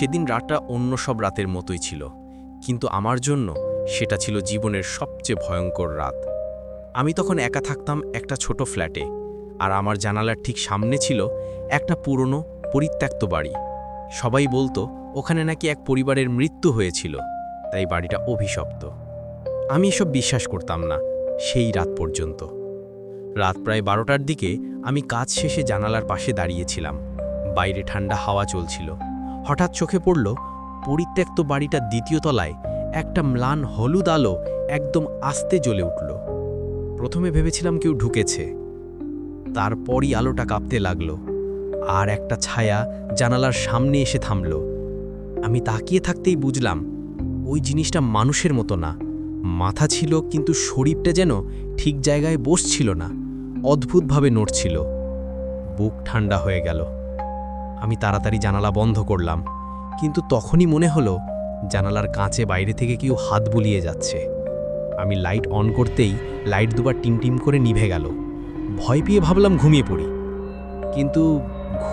সেদিন রাতটা অন্য সব রাতের মতোই ছিল, কিন্তু আমার জন্য সেটা ছিল জীবনের সবচেয়ে ভয়ঙ্কর রাত। আমি তখন একা থাকতাম একটা ছোট ফ্ল্যাটে, আর আমার জানালার ঠিক সামনে ছিল একটা পুরনো, পরিত্যক্ত বাড়ি। সবাই বলতো, ওখানে নাকি এক পরিবারের মৃত্যু হয়েছিল, তাই বাড়িটা অভিশপ্ত। আমি এসব বিশ্বাস করতাম না, সেই রাত পর্যন্ত। রাত প্রায় বারোটার দিকে আমি কাজ শেষে জানালার পাশে দাঁড়িয়েছিলাম। বাইরে ঠান্ডা হাওয়া চলছিল। হঠাৎ চোখে পড়ল পরিত্যক্ত বাড়িটার দ্বিতীয় তলায় একটা ম্লান হলুদ আলো একদম আস্তে জ্বলে উঠল। প্রথমে ভেবেছিলাম কেউ ঢুকেছে। তারপরই আলোটা কাঁপতে লাগল আর একটা ছায়া জানালার সামনে এসে থামল। আমি তাকিয়ে থাকতেই বুঝলাম ওই জিনিসটা মানুষের মতো না। মাথা ছিল কিন্তু শরীরটা যেন ঠিক জায়গায় বসছিল না, অদ্ভুতভাবে নড়ছিল। বুক ঠান্ডা হয়ে গেল। আমি তাড়াতাড়ি জানালা বন্ধ করলাম। কিন্তু তখনই মনে হলো, জানালার কাঁচে বাইরে থেকে কেউ হাত বুলিয়ে যাচ্ছে। আমি লাইট অন করতেই লাইট দুবার টিমটিম করে নিভে গেল। ভয় পেয়ে ভাবলাম ঘুমিয়ে পড়ি। কিন্তু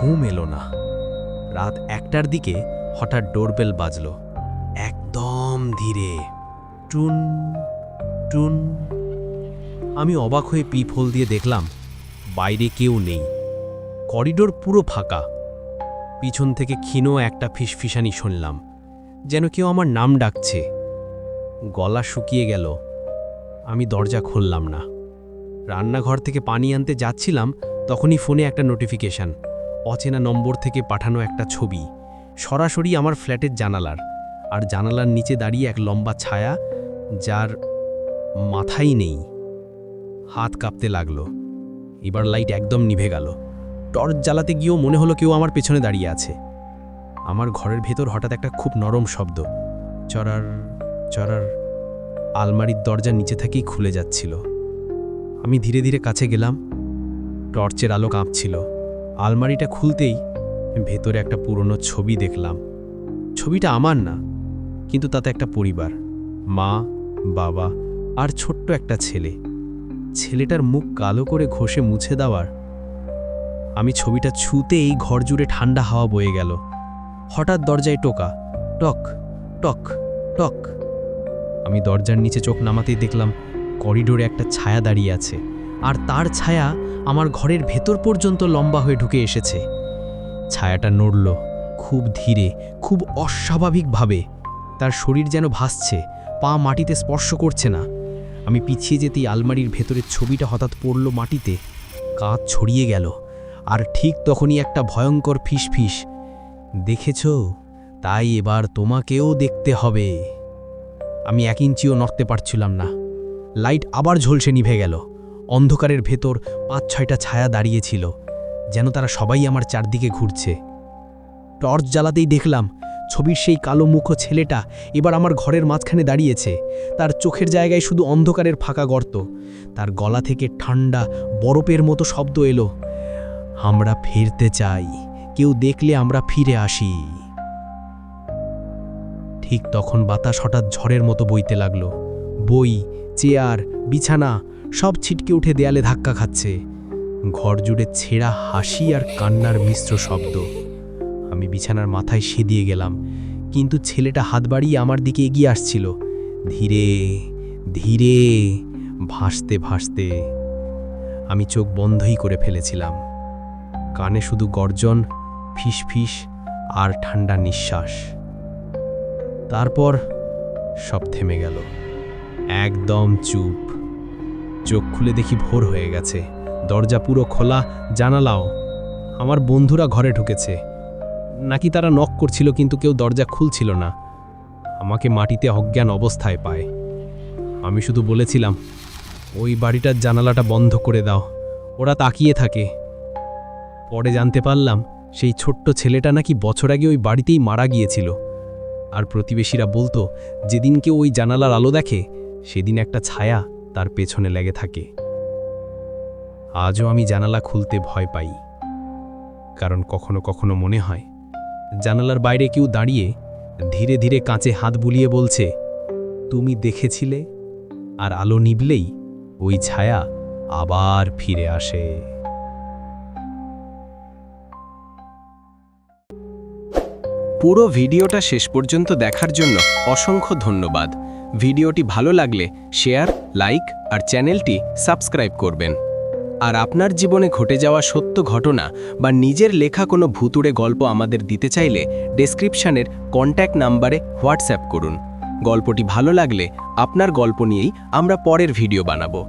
ঘুম এলো না। রাত একটার দিকে হঠাৎ ডোরবেল বাজল। একদম ধীরে। টুন টুন। আমি অবাক হয়ে পিফল দিয়ে দেখলাম, বাইরে কেউ নেই। করিডোর পুরো ফাঁকা। পিছন থেকে ক্ষীণ একটা ফিসফিসানি শুনলাম, যেন কেউ আমার নাম ডাকছে। গলা শুকিয়ে গেল। আমি দরজা খুললাম না। রান্নাঘর থেকে পানি আনতে যাচ্ছিলাম, তখনই ফোনে একটা নোটিফিকেশন, অচেনা নম্বর থেকে পাঠানো একটা ছবি, সরাসরি আমার ফ্ল্যাটের জানালার, আর জানালার নিচে দাঁড়িয়ে এক লম্বা ছায়া, যার মাথাই নেই। হাত কাঁপতে লাগল। এবার লাইট একদম নিভে গেল। টর্চ জ্বালাতে গিয়েও মনে হলো কেউ আমার পেছনে দাঁড়িয়ে আছে। আমার ঘরের ভেতর হঠাৎ একটা খুব নরম শব্দ। চড়ার চড়ার আলমারির দরজা নিচে থেকেই খুলে যাচ্ছিল। আমি ধীরে ধীরে কাছে গেলাম। টর্চের আলো কাঁপছিল। আলমারিটা খুলতেই ভেতরে একটা পুরনো ছবি দেখলাম। ছবিটা আমার না, কিন্তু তাতে একটা পরিবার, মা, বাবা আর ছোট্ট একটা ছেলে। ছেলেটার মুখ কালো করে ঘষে মুছে দেওয়ার আমি ছবিটা ছুতেই ঘর জুড়ে ঠান্ডা হাওয়া বয়ে গেল। হঠাৎ দরজায় টোকা। টক টক টক। আমি দরজার নিচে চোখ নামাতেই দেখলাম করিডোরে একটা ছায়া দাঁড়িয়ে আছে। আর তার ছায়া আমার ঘরের ভেতর পর্যন্ত লম্বা হয়ে ঢুকে এসেছে। ছায়াটা নড়ল, খুব ধীরে, খুব অস্বাভাবিকভাবে। তার শরীর যেন ভাসছে, পা মাটিতে স্পর্শ করছে না। আমি পিছিয়ে যেতেই আলমারির ভেতরের ছবিটা হঠাৎ পড়ল মাটিতে। কাঁচ ছড়িয়ে গেল। আর ঠিক তখনই একটা ভয়ঙ্কর ফিসফিস। দেখেছ? তাই এবার তোমাকেও দেখতে হবে। আমি এক ইঞ্চিও নড়তে পারছিলাম না। লাইট আবার ঝলসে নিভে গেল। অন্ধকারের ভেতর পাঁচ ছয়টা ছায়া দাঁড়িয়েছিল যেন তারা সবাই আমার চারদিকে ঘুরছে। টর্চ জ্বালাতেই দেখলাম, ছবির সেই কালো মুখো ছেলেটা এবার আমার ঘরের মাঝখানে দাঁড়িয়েছে। তার চোখের জায়গায় শুধু অন্ধকারের ফাঁকা গর্ত। তার গলা থেকে ঠান্ডা বরফের মতো শব্দ এলো। আমরা ফিরতে চাই। কেউ দেখলে আমরা ফিরে আসি। ঠিক তখন বাতাস হঠাৎ ঝড়ের মতো বইতে লাগল। বই, চেয়ার, বিছানা, সব ছিটকে উঠে দেয়ালে ধাক্কা খাচ্ছে। ঘর জুড়ে ছেঁড়া হাসি আর কান্নার মিশ্র শব্দ। আমি বিছানার মাথায় সেদিয়ে গেলাম, কিন্তু ছেলেটা হাত বাড়িয়ে আমার দিকে এগিয়ে আসছিল। ধীরে ধীরে, ভাসতে ভাসতে। আমি চোখ বন্ধই করে ফেলেছিলাম। কানে শুধু গর্জন, ফিসফিস আর ঠান্ডা নিঃশ্বাস। তারপর সব থেমে গেল। একদম চুপ। চোখ খুলে দেখি ভোর হয়ে গেছে। দরজা পুরো খোলা, জানালাও। আমার বন্ধুরা ঘরে ঢুকেছে। নাকি তারা নক করছিল কিন্তু কেউ দরজা খুলছিল না। আমাকে মাটিতে অজ্ঞান অবস্থায় পায়। আমি শুধু বলেছিলাম, ওই বাড়িটার জানালাটা বন্ধ করে দাও। ওরা তাকিয়ে থাকে। পরে জানতে পারলাম, সেই ছোট্ট ছেলেটা নাকি বছর আগে ওই বাড়িতেই মারা গিয়েছিল। আর প্রতিবেশীরা বলতো, যেদিন কেউ ওই জানালার আলো দেখে, সেদিন একটা ছায়া তার পেছনে লেগে থাকে। আজও আমি জানালা খুলতে ভয় পাই। কারণ কখনো কখনো মনে হয়, জানালার বাইরে কেউ দাঁড়িয়ে ধীরে ধীরে কাঁচে হাত বুলিয়ে বলছে, তুমি দেখেছিলে? আর আলো নিবলেই ওই ছায়া আবার ফিরে আসে। পুরো ভিডিওটা শেষ পর্যন্ত দেখার জন্য অসংখ্য ধন্যবাদ। ভিডিওটি ভালো লাগলে শেয়ার, লাইক আর চ্যানেলটি সাবস্ক্রাইব করবেন। আর আপনার জীবনে ঘটে যাওয়া সত্য ঘটনা বা নিজের লেখা কোনো ভুতুড়ে গল্প আমাদের দিতে চাইলে ডেসক্রিপশানের কন্ট্যাক্ট নাম্বারে হোয়াটসঅ্যাপ করুন। গল্পটি ভালো লাগলে আপনার গল্প নিয়েই আমরা পরের ভিডিও বানাবো।